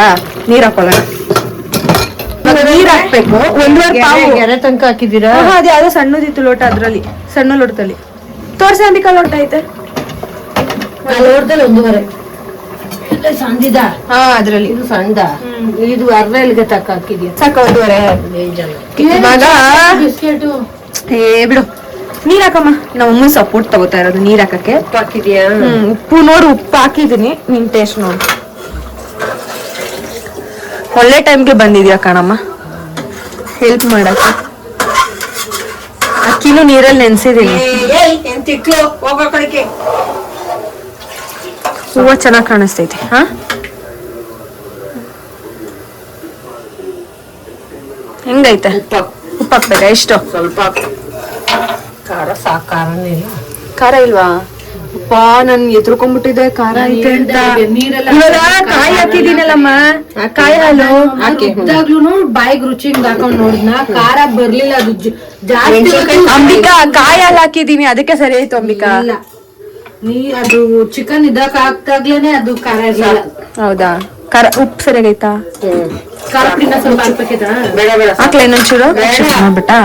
ನೀರ್ ಹಾಕೊಳ್ಳೋಣ. ನೀರ್ ಹಾಕ್ಬೇಕು. ಒಂದೂವರೆ ಪಾವು. ಗೆರೆ ತನಕ ಹಾಕಿದ್ದೀರಾ? ಅದು ಯಾವ್ದೋ ಸಣ್ಣದಿತ್ತು ಲೋಟ ಅದ್ರಲ್ಲಿ ಸಣ್ಣ ಲೋಟದಲ್ಲಿ. ತೋರ್ಸಿ ಅಂಬಿಕಾ ಲೋಟ ಐತೆ. ಲೋಟದಲ್ಲಿ ಒಂದೂವರೆ. ಸಣ್ಣದಿದ? ಹಾ ಅದ್ರಲ್ಲಿ. ಇದು ಸಣ್ಣದ? ಇದು ಅರ್ಧ ಎಲ್ಲಿಗೆ ತಕ್ಕ ಹಾಕಿದ್ಯಾ ಸಾಕ ಒಂದೂವರೆ. ಇವಾಗ ಬಿಸ್ಕೆಟು? ಏ ಬಿಡು. ನೀರ್ ಹಾಕಮ್ಮ. ನಮ್ಮ ಅಮ್ಮ ಸಪೋರ್ಟ್ ತಗೋತಾ ಇರೋದು ನೀರ್ ಹಾಕಕ್ಕೆ. ಉಪ್ಪು ಹಾಕಿದ್ಯಾ ಉಪ್ಪು ನೋಡು ಉಪ್ಪು ಹಾಕಿದೀನಿ ನಿನ್ ಟೇಸ್ಟ್ ನೋಡು. ಒಳ್ಳೆ ಟೈಮ್ಗೆ ಬಂದಿದ್ಯಾ ಕಣಮ್ಮ? ಹೆಲ್ಪ್ ಮಾಡಕ್ಕೆ. ಅಕ್ಕಿನೂ ನೀರಲ್ಲಿ ನೆನ್ಸಿದೀನಿ ಹೂವ ಚೆನ್ನಾಗಿ ಕಾಣಿಸ್ತೈತಿ ಹಾ? ಹೆಂಗೈತೆ? ಉಪ್ಪಾಕ್ಬೇಕಾ ಉಪ್ಪು. ಹಾಕ್ಬೇಕಾ ಎಷ್ಟು? ಸ್ವಲ್ಪ. ಖಾರ ಸಾಕಾರ ಖಾರ ಇಲ್ವಾ? ಅಪ್ಪ ನನ್ ಎದ್ರುಕೊಂಡ್ಬಿಟ್ಟಿದೆ ಖಾರ ಐತೆ ಅಂತ. ಇವಾಗ ಕಾಯಿ ಹಾಕಿದೀನಲ್ಲಮ್ಮ? ಕಾಯಿ ಹಾಲು? ಹಾಕಿ ಇದ್ದಾಗ್ಲೂ ಬಾಯಿಗೆ ರುಚಿ ಹಾಕೊಂಡ್ ನೋಡಿದ್ನ ಖಾರ ಬರ್ಲಿಲ್ಲ ಅದು ಜ- ಜಾಸ್ತಿ ಅಂಬಿಕಾ ಕಾಯಿ ಹಾಲು ಹಾಕಿದೀನಿ ಅದಕ್ಕೆ ಸರಿ ಆಯ್ತು ಅಂಬಿಕಾ. ಇಲ್ಲ. ನೀ ಅದು ಚಿಕನ್ ಇದ್ದಕ್ ಹಾಕ್ದಾಗ್ಲೇನೆ ಅದು ಖಾರ ಇರ್ಲಿಲ್ಲ. ಹೌದಾ? ಖಾರ ಉಪ್ಪು ಸರಿಯಾಗೈತಾ? ಖಾರ ಪುಡಿ ಇನ್ನೊಂದ್ ಸ್ವಲ್ಪ ಹಾಕ್ಬೇಕಿತ್ತಾ? ಬೇಡ ಬೇಡ. ಹಾಕ್ಲ ಇನ್ನೊಂಚೂರು ಮಾಡ್ಬಿಟ್ಟಾ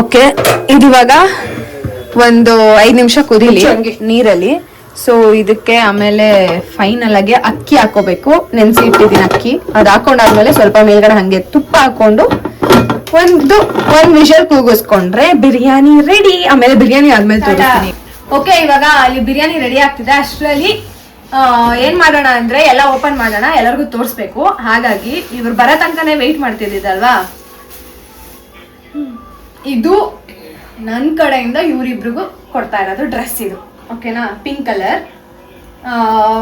ಓಕೆ ಇದಿವಾಗ ಒಂದು ಐದು ನಿಮಿಷ ಕುದಿಲಿ ನೀರಲ್ಲಿ. ಸೊ ಇದಕ್ಕೆ ಆಮೇಲೆ ಫೈನಲ್ ಆಗಿ ಅಕ್ಕಿ ಹಾಕೋಬೇಕು. ನೆನ್ಸಿ ಇಟ್ಟಿದ್ದೀನಿ ಅಕ್ಕಿ. ಅದು ಹಾಕೊಂಡಾದ್ಮೇಲೆ ಸ್ವಲ್ಪ ಮೇಲ್ಗಡೆ ಹಂಗೆ ತುಪ್ಪ ಹಾಕೊಂಡು ಒಂದು ಒಂದ್ ವಿಷಲ್ ಕೂಗಿಸ್ಕೊಂಡ್ರೆ ಬಿರಿಯಾನಿ ರೆಡಿ ಆಮೇಲೆ ಬಿರಿಯಾನಿ ಆದ್ಮೇಲೆ ತೋರಿಸ್ತೀನಿ. ಓಕೆ ಇವಾಗ ಅಲ್ಲಿ ಬಿರಿಯಾನಿ ರೆಡಿ ಆಗ್ತಿದೆ. ಅಷ್ಟರಲ್ಲಿ ಏನ್ ಮಾಡೋಣ ಅಂದ್ರೆ ಎಲ್ಲ ಓಪನ್ ಮಾಡೋಣ. ಎಲ್ಲರಿಗೂ ತೋರಿಸ್ಬೇಕು. ಹಾಗಾಗಿ ಇವ್ರು ಬರೋ ತನಕನೇ ವೆಯ್ಟ್ ಮಾಡ್ತಿದ್ದಲ್ವಾ ಇದು ನನ್ನ ಕಡೆಯಿಂದ ಇವರಿಬ್ರಿಗೂ ಕೊಡ್ತಾ ಇರೋದು ಡ್ರೆಸ್ ಇದು. ಓಕೆನಾ ಪಿಂಕ್ ಕಲರ್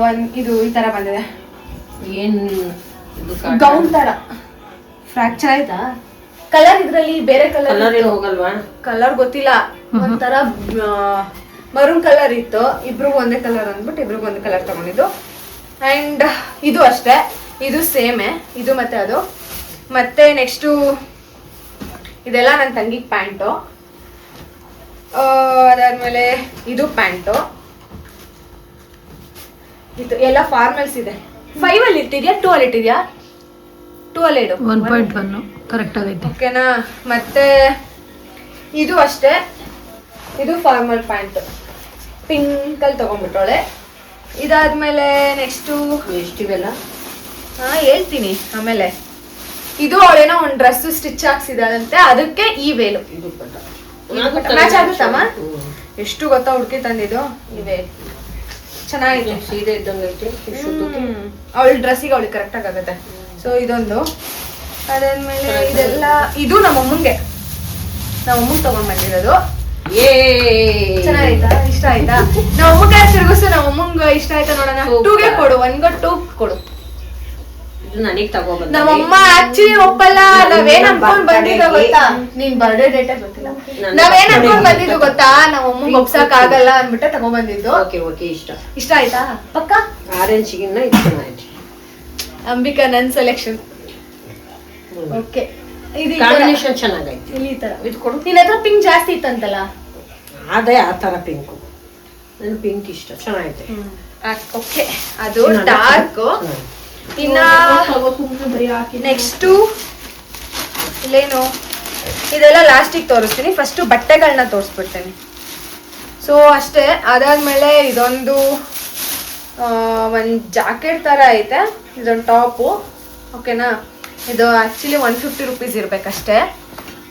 ಒಂದು ಇದು ಈ ತರ ಬಂದಿದೆ. ಏನು ಗೌನ್ ತರ. ಫ್ರ್ಯಾಕ್ಚರ್ ಆಯ್ತಾ? ಕಲರ್ ಇದರಲ್ಲಿ ಬೇರೆ ಕಲರ್ ಹೋಗಲ್ವಾ? ಕಲರ್ ಗೊತ್ತಿಲ್ಲ. ಒಂಥರ ಮರೂನ್ ಕಲರ್ ಇತ್ತು. ಇಬ್ರಿಗೂ ಒಂದೇ ಕಲರ್ ಅಂದ್ಬಿಟ್ಟು ಇಬ್ರಿಗೂ ಒಂದೇ ಕಲರ್ ತಗೊಂಡಿದ್ದು. ಅಂಡ್ ಇದು ಅಷ್ಟೇ. ಇದು ಸೇಮೇ ಇದು ಮತ್ತೆ ಅದು. ಮತ್ತೆ ನೆಕ್ಸ್ಟು ಇದೆಲ್ಲ ನನ್ನ ತಂಗಿಗೆ ಪ್ಯಾಂಟು ಅದಾದ್ಮೇಲೆ ಇದು ಪ್ಯಾಂಟು. ಇದು ಎಲ್ಲ ಫಾರ್ಮಲ್ಸ್ ಇದೆ. ಫೈವ್ ಅಲ್ಲಿ ಇಟ್ಟಿದ್ಯಾ ಟೂ ಅಲ್ಲಿ ಇಟ್ಟಿದ್ಯಾ? ಟೂ ಅಲ್ಲಿ ಇಡು. ಒನ್ ಪಾಯಿಂಟ್ ಒನ್ ಕರೆಕ್ಟ್ ಆಗೈತೆ. ಓಕೆನಾ ಮತ್ತೆ ಇದು ಅಷ್ಟೇ. ಇದು ಫಾರ್ಮಲ್ ಪ್ಯಾಂಟ್ ಪಿಂಕ್ ಅಲ್ಲಿ ತಗೊಂಡ್ಬಿಟ್ಟೋಳೆ. ಇದಾದ್ಮೇಲೆ ನೆಕ್ಸ್ಟು ಎಷ್ಟಿವೆಲ್ಲ ಹಾ ಹೇಳ್ತೀನಿ ಆಮೇಲೆ. ಇದು ಅವಳೇನೋ ಒಂದು ಡ್ರೆಸ್ ಸ್ಟಿಚ್ ಹಾಕ್ಸಿದಾಳಂತೆ ಅದಕ್ಕೆ ಈ ವೇಲು. ಇದು ಮ್ಯಾಚ್ ಆಗುತ್ತಮ್ಮ ಎಷ್ಟು ಗೊತ್ತಾ ಹುಡುಕಿ ತಂದಿದ್ದು? ಇವೆ ಚೆನ್ನಾಗಿದೆ. ಸೀರೆ ಇದ್ದಂಗೆ ಐತೆ. ಅವಳ ಡ್ರೆಸ್ಸಿಗೆ ಅವಳಿಗೆ ಕರೆಕ್ಟ್ ಆಗುತ್ತೆ ಸೊ ಇದೊಂದು. ಅದಾದ್ಮೇಲೆ ಇದೆಲ್ಲ ಇದು ನಮ್ಮ ಅಮ್ಮಂಗೆ. ನಮ್ಮ ಅಮ್ಮಂಗೆ ತಗೊಂಡ್ ಬಂದಿರೋದು. ಏ! ಚೆನ್ನಾಗಿತ್ತಾ ಇಷ್ಟ ಆಯ್ತಾ? ನಮ್ಮ ಅಮ್ಮಗೆ ತಿರುಗಿಸು ನಮ್ಮ ಅಮ್ಮಂಗ ಇಷ್ಟ ಆಯ್ತಾ ನೋಡೋಣ. ಟೂಗೆ ಕೊಡು ಒಂದ್ ಟೂ ಕೊಡು. ನನಗ್ ತಗೋಬಂದ ನಮ್ಮ ಅಮ್ಮ ಆಕ್ಚುಲಿ ಒಪ್ಪಲ್ಲ. ನಾವೇನ್ ಅನ್ಕೊಂಡ್ ಬಂದಿದ್ದ ಗೊತ್ತಾ? ನಿನ್ ಬರ್ಡೇ ಡೇಟ್ ಗೊತ್ತಿಲ್ಲ. ನಾವೇನ್ ಅನ್ಕೊಂಡ್ ಬಂದಿದ್ದು ಗೊತ್ತಾ? ನಮ್ಮ ಅಮ್ಮಂಗ್ ಒಪ್ಸಕ್ ಆಗಲ್ಲ ಅನ್ಬಿಟ್ಟ ತಗೊಂಡ್ಬಂದಿದ್ದು ಓಕೆ ಓಕೆ ಇಷ್ಟ. ಇಷ್ಟ ಆಯ್ತಾ? ಪಕ್ಕ? ಆರೆಂಜ್ಗಿನ್ನ ಇದು ಚೆನ್ನಾಗಿದೆ ಅಂಬಿಕಾ ನನ್ ಸೆಲೆಕ್ಷನ್ ಓಕೆ. ಇದು. ಕಾಂಬಿನೇಷನ್ ಚೆನ್ನಾಗೈತೆ ಇಲ್ಲಿ ತರ. ಇದು ಕೊಡು. ನಿನ್ನ ಹತ್ರ ಪಿಂಕ್ ಜಾಸ್ತಿ ಇತ್ತಂತಲ್ಲ? ಅದೇ ಆ ತರ ಪಿಂಕು ನನ್ ಪಿಂಕ್ ಇಷ್ಟ. ಚೆನ್ನಾಗೈತೆ ಓಕೆ. ಅದು ಡಾರ್ಕ್ ಇನ್ನ ನೆಕ್ಸ್ಟು ಇಲ್ಲೇನು? ಇದೆಲ್ಲ ಲಾಸ್ಟಿಗೆ ತೋರಿಸ್ತೀನಿ. ಫಸ್ಟು ಬಟ್ಟೆಗಳನ್ನ ತೋರಿಸ್ಬಿಡ್ತೀನಿ. ಸೊ ಅಷ್ಟೇ. ಅದಾದ್ಮೇಲೆ ಇದೊಂದು ಒಂದು ಜಾಕೆಟ್ ಥರ ಐತೆ. ಇದೊಂದು ಟಾಪು. ಓಕೆನಾ ಇದು ಆ್ಯಕ್ಚುಲಿ ಒನ್ ಫಿಫ್ಟಿ ರುಪೀಸ್ ಇರಬೇಕಷ್ಟೇ.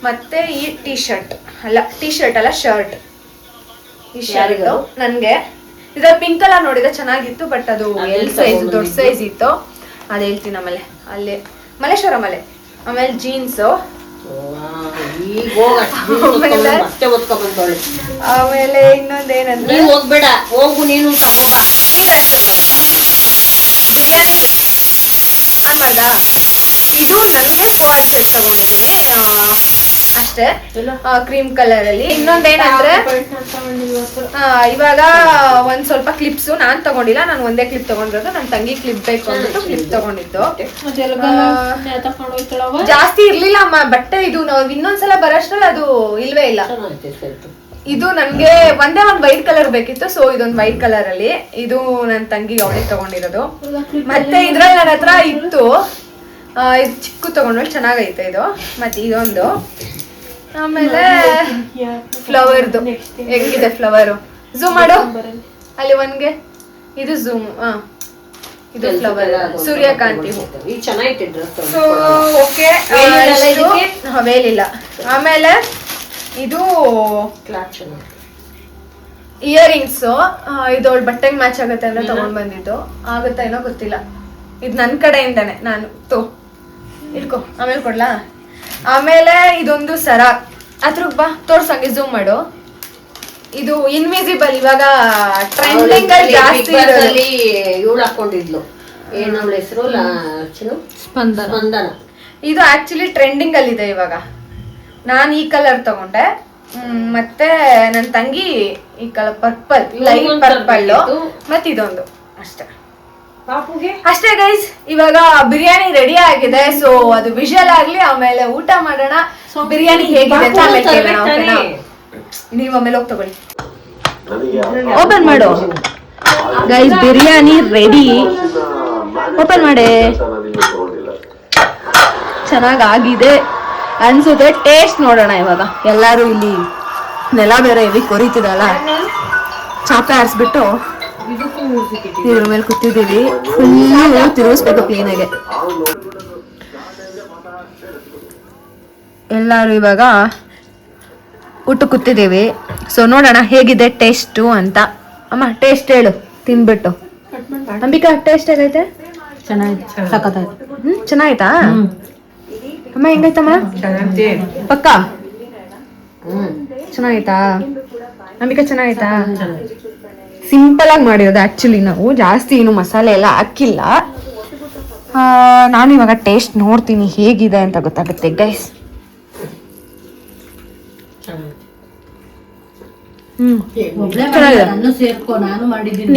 ಮತ್ತೆ ಈ ಟೀ ಶರ್ಟ್ ಅಲ್ಲ ಟೀ ಶರ್ಟ್ ಅಲ್ಲ ಶರ್ಟ್ ಈ ಶರ್ಟ್? ನನಗೆ. ಇದು ಪಿಂಕ್ ಕಲರ್ ನೋಡಿದ್ರೆ ಚೆನ್ನಾಗಿತ್ತು ಬಟ್ ಅದು ಎಲ್ ಸೈಜ್ ದೊಡ್ಡ? ಸೈಜ್ ಇತ್ತು? ಅದ್ ಹೇಳ್ತೀನಿ ಆಮೇಲೆ ಅಲ್ಲಿ. ಮಲ್ಲೇಶ್ವರ ಮಲೆ. ಆಮೇಲೆ ಜೀನ್ಸು ಆಮೇಲೆ? ಆಮೇಲೆ ಇನ್ನೊಂದೇನಂದ್ರೆ ನೀನ್ ಹೋಗ್ಬೇಡ. ಹೋಗು ನೀನು. ಮಾಡ್ದಾ? ಇದು ನನಗೆ ಫೋರ್ ಹಂಡ್ರೆಡ್ ತಗೊಂಡಿದ್ದೀನಿ ಅಷ್ಟೇ. ಕ್ರೀಮ್ ಕಲರ್ ಅಲ್ಲಿ. ಇನ್ನೊಂದೇನಂದ್ರೆ ಇವಾಗ ಒಂದ್ ಸ್ವಲ್ಪ ಕ್ಲಿಪ್ಸ್ ನಾನ್ ತಗೊಂಡಿಲ್ಲ ನಾನು ಒಂದೇ ಕ್ಲಿಪ್ ತಗೊಂಡಿರೋದು ನನ್ನ ತಂಗಿ ಕ್ಲಿಪ್ ಬೇಕು ಅಂದ್ಬಿಟ್ಟು ಕ್ಲಿಪ್ ತಗೊಂಡಿದ್ದು. ಜಾಸ್ತಿ ಇರ್ಲಿಲ್ಲ ಅಮ್ಮ ಬಟ್ಟೆ ಇದು ನಾವು ಇನ್ನೊಂದ್ಸಲ ಬರೋಷ್ಟ್ರಲ್ಲಿ ಅದು ಇಲ್ವೇ ಇಲ್ಲ. ಇದು. ನನ್ಗೆ ಒಂದೇ ಒಂದ್ ವೈಟ್ ಕಲರ್ ಬೇಕಿತ್ತು ಸೊ ಇದೊಂದು ವೈಟ್ ಕಲರ್ ಅಲ್ಲಿ. ಇದು ನನ್ನ ತಂಗಿ ಅವಳಿಗೆ ತಗೊಂಡಿರೋದು. ಮತ್ತೆ ಇದ್ರಲ್ಲಿ ನನ್ನ ಹತ್ರ ಇತ್ತು. ಇದು ಚಿಕ್ಕ ತಗೊಂಡ್ಮೇಲೆ ಚೆನ್ನಾಗೈತೆ ಇದು. ಮತ್ತೆ ಇದೊಂದು. ಆಮೇಲೆ ಫ್ಲವರ್ದು ಹೆಂಗಿದೆ ಫ್ಲವರು ಝೂಮ್ ಮಾಡು. ಅಲ್ಲಿ. ಒನ್ಗೆ ಇದು ಝೂಮ್ ಹಾ. ಇದು ಫ್ಲವರ್ ಸೂರ್ಯಕಾಂತಿ. ಸೊ ಓಕೆ ವೇಲಿಲ್ಲ ಆಮೇಲೆ ಇದು ಇಯರಿಂಗ್ಸ್ ಇದು ಅವಳು ಬಟ್ಟೆಗೆ ಮ್ಯಾಚ್ ಆಗುತ್ತೆ ಅಂತ ತಗೊಂಡ್ ಬಂದಿದ್ದು. ಆಗುತ್ತಾ ಏನೋ ಗೊತ್ತಿಲ್ಲ. ಇದು ನನ್ನ ಕಡೆಯಿಂದಾನೆ. ನಾನು ತೋ. ಇಟ್ಕೋ. ಆಮೇಲೆ ಕೊಡ್ಲಾ? ಆಮೇಲೆ ಇದೊಂದು ಸರ. ಅದ್ರಗ್ ಬಾ ತೋರ್ಸಂಗೆ ಝೂಮ್ ಮಾಡು. ಇದು ಇನ್ವಿಸಿಬಲ್ ಇವಾಗ ಟ್ರೆಂಡಿಂಗ್ ಅಲ್ಲಿ ಜಾಸ್ತಿ ಇರೋದು. ಇವಳು ಹಾಕೊಂಡಿದ್ಲು. ಏನ್ ಅವಳ ಹೆಸರು? ಸ್ಪಂದನ. ಸ್ಪಂದನ. ಇದು ಆಕ್ಚುಲಿ ಟ್ರೆಂಡಿಂಗ್ ಅಲ್ಲಿ ಇದೆ ಇವಾಗ. ನಾನು ಈ ಕಲರ್ ತಗೊಂಡೆ. ಹ್ಮ್, ಮತ್ತೆ ನನ್ನ ತಂಗಿ ಈ ಕಲರ್ ಪರ್ಪಲ್ ಲೈಟ್ ಇನ್ನೊಂದ್ ಪರ್ಪಲ್ ಮತ್ತಿದೊಂದು ಮತ್ತೆ ಇದೊಂದು ಅಷ್ಟೇ. ಅಷ್ಟೇ ಗೈಸ್ ಇವಾಗ ಬಿರಿಯಾನಿ ರೆಡಿ ಆಗಿದೆ ಸೊ ಅದು ವಿಷಲ್ ಆಗ್ಲಿ ಆಮೇಲೆ ಊಟ ಮಾಡೋಣ. ಬಿರಿಯಾನಿ ಹೇಗಿದೆ? ಅಂತ ಆಮೇಲೆ ಕೇಳೋಣ ಓಕೆನಾ ನೀವು ಆಮೇಲೆ ಹೋಗಿ ತಗೊಳ್ಳಿ. ಓಪನ್ ಮಾಡು. ಗೈಸ್ ಬಿರಿಯಾನಿ ರೆಡಿ ಓಪನ್ ಮಾಡಿ. ಚೆನ್ನಾಗಾಗಿದೆ. ಅನ್ಸುತ್ತೆ ಟೇಸ್ಟ್ ನೋಡೋಣ ಇವಾಗ. ಎಲ್ಲರೂ ಇಲ್ಲಿ ನೆಲ ಬೇರೆ ಇಲ್ಲಿ ಕೊರಿತಿದಲ್ಲ. ಚಾಪೆ ಆರಿಸ್ಬಿಟ್ಟು. ಇದ್ರ ಮೇಲೆ ಕೂತಿದ್ದೀವಿ. ಫುಲ್ಲು ತಿರುಗಿಸ್ಬೇಕು ಕ್ಲೀನಾಗೆ ಎಲ್ಲರೂ ಇವಾಗ ಊಟ ಕೂತಿದ್ದೀವಿ. ಸೊ ನೋಡೋಣ ಹೇಗಿದೆ ಟೇಸ್ಟು ಅಂತ. ಅಮ್ಮ ಟೇಸ್ಟ್ ಹೇಳು ತಿನ್ಬಿಟ್ಟು ಅಂಬಿಕಾ ಟೇಸ್ಟ್ ಹೇಗೈತೆ? ಚೆನ್ನಾಗಿದೆ ಹ್ಮ್ ಚೆನ್ನಾಯ್ತಾ? ಅಮ್ಮ ಹೆಂಗೈತಮ್ಮ? ಪಕ್ಕ? ಚೆನ್ನಾಯ್ತಾ ಅಂಬಿಕಾ ಚೆನ್ನಾಯ್ತಾ ಸಿಂಪಲ್ ಆಗಿ ಮಾಡಿರೋದು ಆಕ್ಚುಲಿ ನಾವು. ಜಾಸ್ತಿ ಏನು ಮಸಾಲೆ ಎಲ್ಲ ಹಾಕಿಲ್ಲ. ನಾನು ಇವಾಗ ಟೇಸ್ಟ್ ನೋಡ್ತೀನಿ ಹೇಗಿದೆ ಅಂತ ಗೊತ್ತಾಗುತ್ತೆ ಗೈಸ್. ನಾನು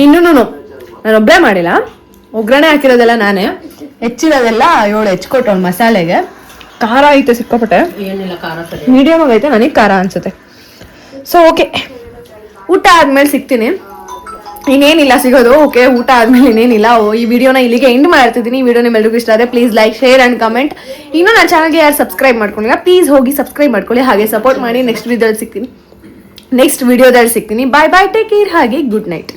ನಿನ್ನೂ ಮಾಡಿಲ್ಲ. ಒಗ್ಗರಣೆ ಹಾಕಿರೋದೆಲ್ಲ ನಾನೇ. ಹೆಚ್ಚಿರೋದೆಲ್ಲ ಏಳು ಹೆಚ್ಕೊಟ್ಟವಳು ಮಸಾಲೆಗೆ. ಖಾರ ಐತೆ ಸಿಕ್ಕಾಪಟ್ಟೆ. ಮೀಡಿಯಮ್ ಆಗೈತೆ ನನಗೆ ಖಾರ ಅನ್ಸುತ್ತೆ. ಸೊ ಓಕೆ ಊಟ ಆದ್ಮೇಲೆ ಸಿಗ್ತೀನಿ. ಇನ್ನೇನಿಲ್ಲ ಸಿಗೋದು. ಓಕೆ ಊಟ ಆದ್ಮೇಲೆ ಇನ್ನೇನಿಲ್ಲ. ಓ, ಈ ವಿಡಿಯೋನ ಇಲ್ಲಿಗೆ ಎಂಡ್ ಮಾಡ್ತಿದ್ದೀನಿ. ಈ ವಿಡಿಯೋ ನಿಮ್ಮೆಲ್ಲರಿಗೂ ಇಷ್ಟ ಆದರೆ please like share and comment ಇನ್ನೂ ನನ್ನ ಚಾನಲ್ಗೆ ಯಾರು ಸಬ್ಸ್ಕ್ರೈಬ್ ಮಾಡ್ಕೊಂಡಿಲ್ಲ ಪ್ಲೀಸ್ ಹೋಗಿ ಸಬ್ಸ್ಕ್ರೈಬ್ ಮಾಡ್ಕೊಳ್ಳಿ. ಹಾಗೆ ಸಪೋರ್ಟ್ ಮಾಡಿ ನೆಕ್ಸ್ಟ್ ವಿಡಿಯೋದಲ್ಲಿ ಸಿಗ್ತೀನಿ. ನೆಕ್ಸ್ಟ್ ವಿಡಿಯೋದಲ್ಲಿ ಸಿಗ್ತೀನಿ. ಬಾಯ್ ಬಾಯ್ ಟೇಕ್ ಕೇರ್ ಹಾಗೆ ಗುಡ್ ನೈಟ್